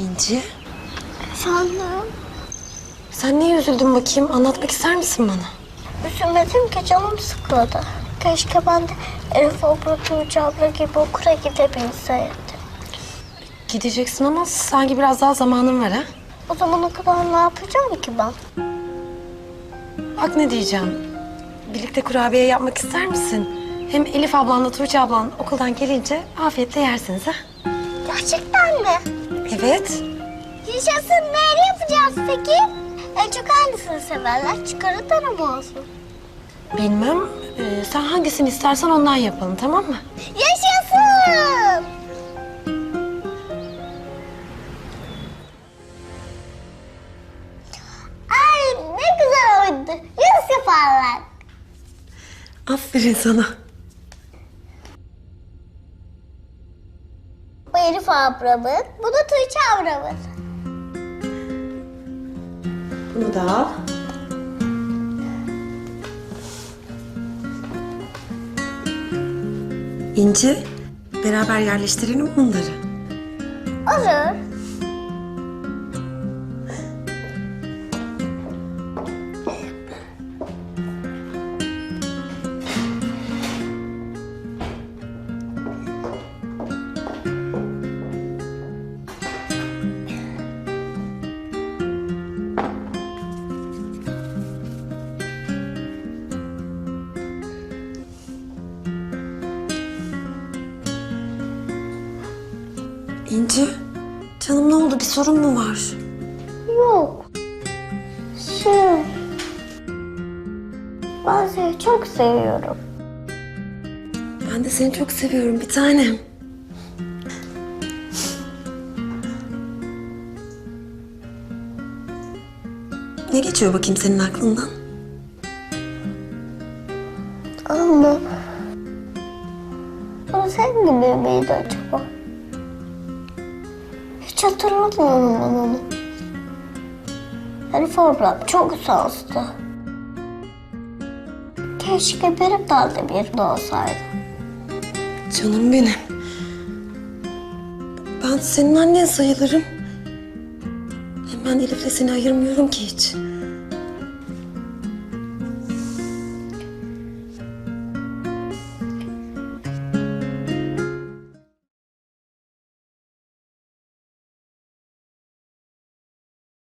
İnci, Efendim? sen niye üzüldün bakayım? Anlatmak ister misin bana? Üzülmedim ki canım sıkıldı. Keşke ben de Elif abla, Tuğçe abla gibi okula gidebilseydim. Gideceksin ama sanki biraz daha zamanın var ha? O zamana kadar ne yapacağım ki ben? Bak ne diyeceğim. Birlikte kurabiye yapmak ister misin? Hem Elif ablanla Tuğçe ablan okuldan gelince afiyetle yersiniz ha? Gerçekten mi? Evet. Yaşasın neyle yapacağız peki? En çok hangisini severler? Çıkarı mı olsun? Bilmem. Ee, sen hangisini istersen ondan yapalım tamam mı? Yaşasın! Ay ne güzel oydu. Yüz yaparlar. Aferin sana. Bu Elif ablamın, bu da Tuğçe ablamın. Bunu da al. İnci, beraber yerleştirelim bunları. Olur. İnci, canım ne oldu? Bir sorun mu var? Yok. Şey... Ben seni çok seviyorum. Ben de seni çok seviyorum bir tanem. Ne geçiyor bakayım senin aklından? Ama... O sen gibi miydi acaba? Ben onu. Elif ablam çok sağlıklı. Keşke benim de annem yerinde olsaydı. Canım benim. Ben senin annen sayılırım. Hem ben Elif'le seni ayırmıyorum ki hiç.